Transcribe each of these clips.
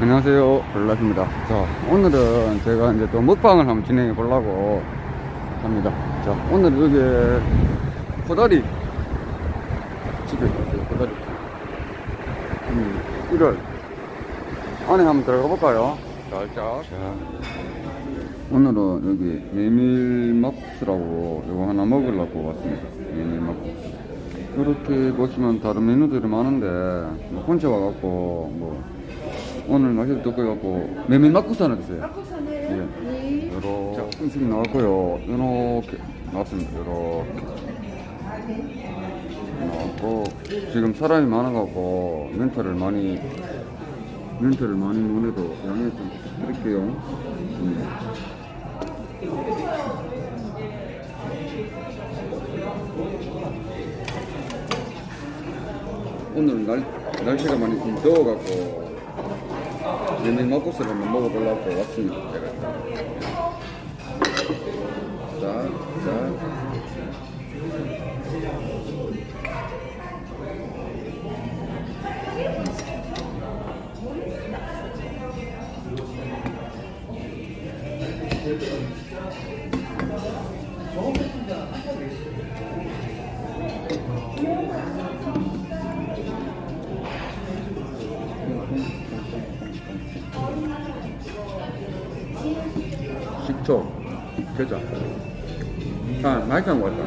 안녕하세요. 블라입니다. 자 오늘은 제가 이제 또 먹방을 한번 진행해 보려고 합니다. 자 오늘 여기 코다리 집에 있어요 코다리. 음, 1월 안에 한번 들어가 볼까요? 살짝. 자 오늘은 여기 메밀 막국수라고 이거 하나 먹으려고 왔습니다. 메밀 막국수 이렇게 보시면 다른 메뉴들이 많은데 뭐 혼자 와갖고 뭐 오늘 듣고 해갖고 메밀 막국수 하나 주세요 막국수네요. 예. 네. 이렇게 음식이 나왔고요 이렇게 나왔습니다 이렇게 나왔고 지금 사람이 많아갖고 멘트를 많이 멘트를 많이 못해도 양해 좀 드릴게요 음. 오늘 날, 날씨가 많이 좀 더워갖고 막국수를 한번 먹어보려고 왔습니다 제가 자, 자. 식초, 계자. 아, 맛있는 것 같다.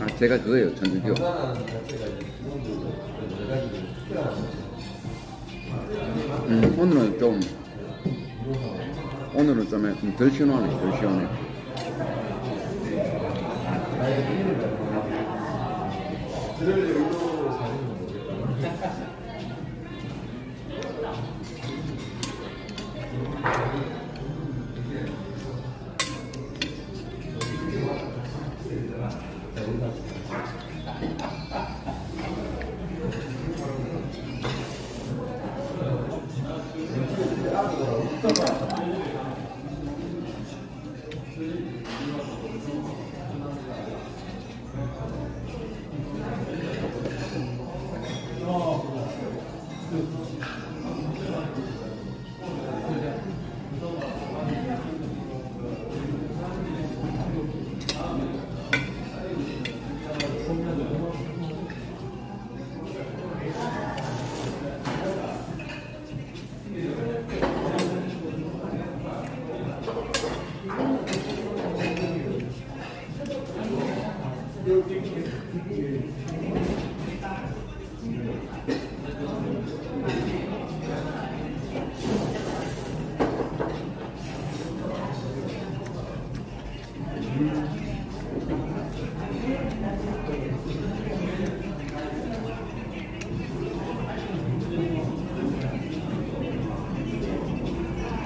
아, 제가 그거예요, 전주교. 음, 오늘은 좀 오늘은 좀덜 시원하네, 덜 시원해. Obrigado.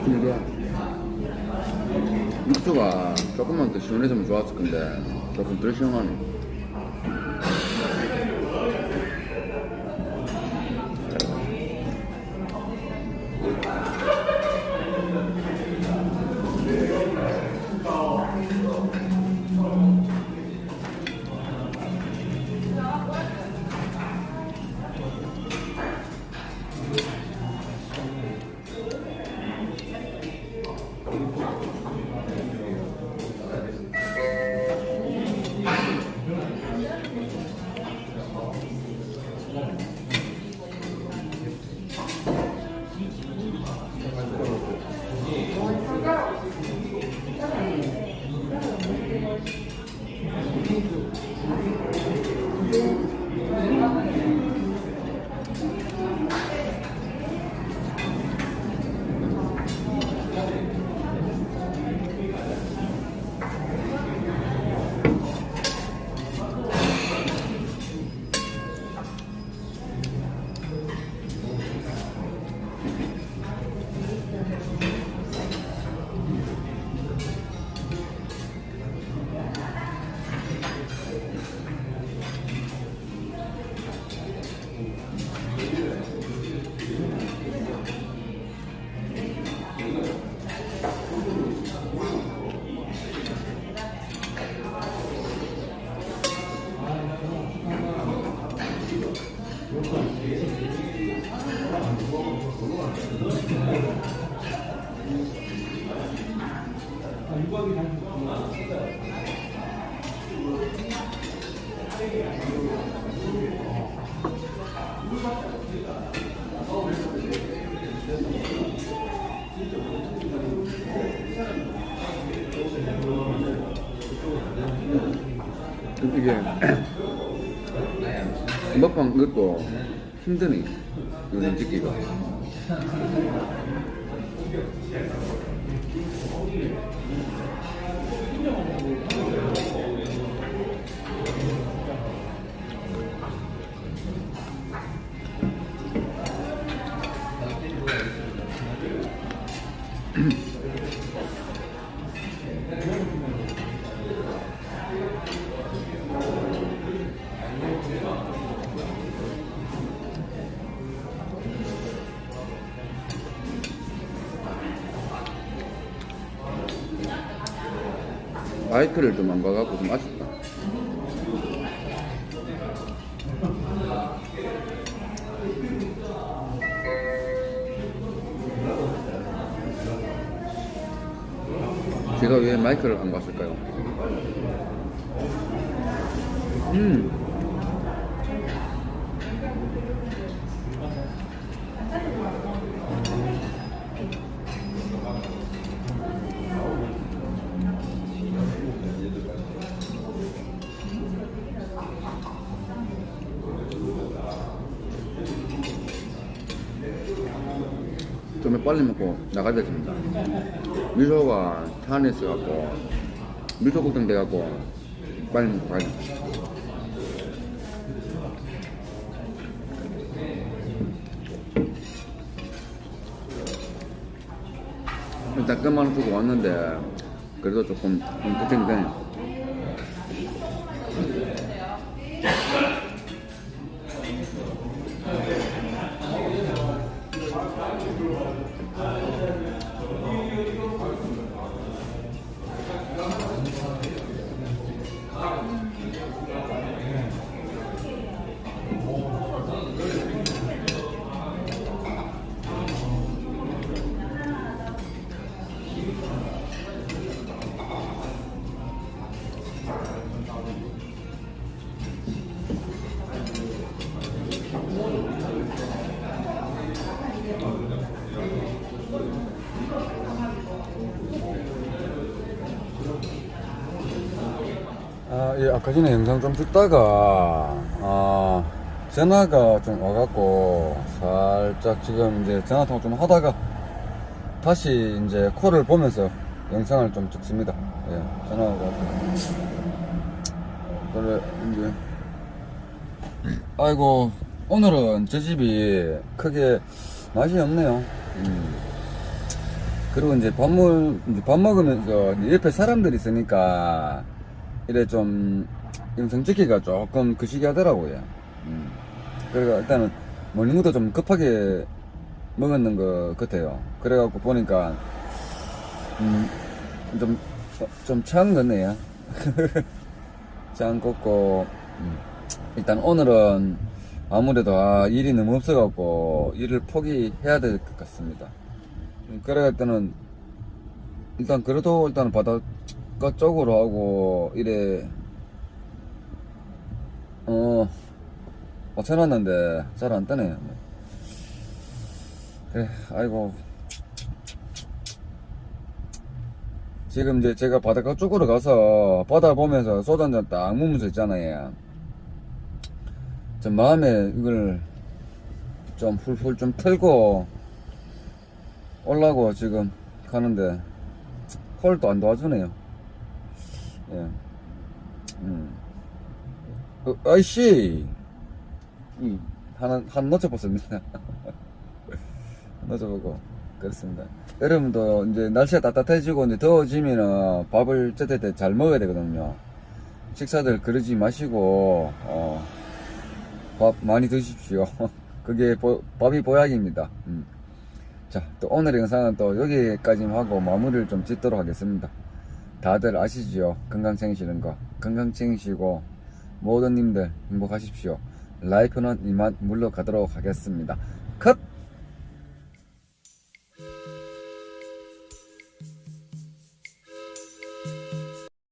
이게 육수가 조금만 더 시원해지면 좋았을 건데 조금 덜 시원하네. 이게 먹방 것도 힘드네 요즘 찍기가 공격. 마이크를 좀안 봐갖고 좀 아쉽다 제가 왜 마이크를 안 봤을까요? 음. 좀 빨리 먹고 나가야 됩니다. 미소가 차 안에 있어갖고 미소 걱정 돼갖고 빨리 먹고 가야 돼. 일단 끝만 두고 왔는데 그래도 조금 좀 걱정이 되네. 아, 예, 아까 전에 영상 좀 찍다가, 아, 전화가 좀 와갖고, 살짝 지금 이제 전화통화 좀 하다가, 다시 이제 콜을 보면서 영상을 좀 찍습니다. 예, 전화가 와갖고. 그래, 이제. 아이고, 오늘은 저 집이 크게 맛이 없네요. 음. 그리고 이제 밥 먹, 이제 밥 먹으면서 옆에 사람들이 있으니까, 이래 좀 영상 찍기가 조금 그 시기 하더라고요. 음. 그래가 일단은 먹는 것도 좀 급하게 먹었는 것 같아요. 그래갖고 보니까 음, 좀, 좀 취한 거네요. 취한 거고 음. 일단 오늘은 아무래도 아, 일이 너무 없어갖고 일을 포기해야 될 것 같습니다. 음, 그래갖고는 일단 그래도 일단 바닷가 쪽으로 하고 이래. 어. 맞춰놨는데 잘 안 뜨네. 그래 아이고. 지금 이제 제가 바닷가 쪽으로 가서 바다 보면서 소주 한잔 딱 먹으면서 있잖아요. 좀 마음에 이걸 좀 훌훌 좀 틀고 올라고 지금 가는데 홀도 안 도와주네요 예. 음. 어, 아이씨! 음, 하나, 한 놓쳐봤습니다. 놓쳐보고, 그렇습니다. 여러분도 이제 날씨가 따뜻해지고 이제 더워지면은 밥을 제때 잘 먹어야 되거든요. 식사들 그러지 마시고, 어, 밥 많이 드십시오. 그게 보- 밥이 보약입니다. 음. 자, 또 오늘 영상은 또 여기까지만 하고 마무리를 좀 짓도록 하겠습니다. 다들 아시죠? 건강 챙기시는 거. 건강 챙기시고, 모든 님들 행복하십시오. 라이프는 이만 물러가도록 하겠습니다. 컷!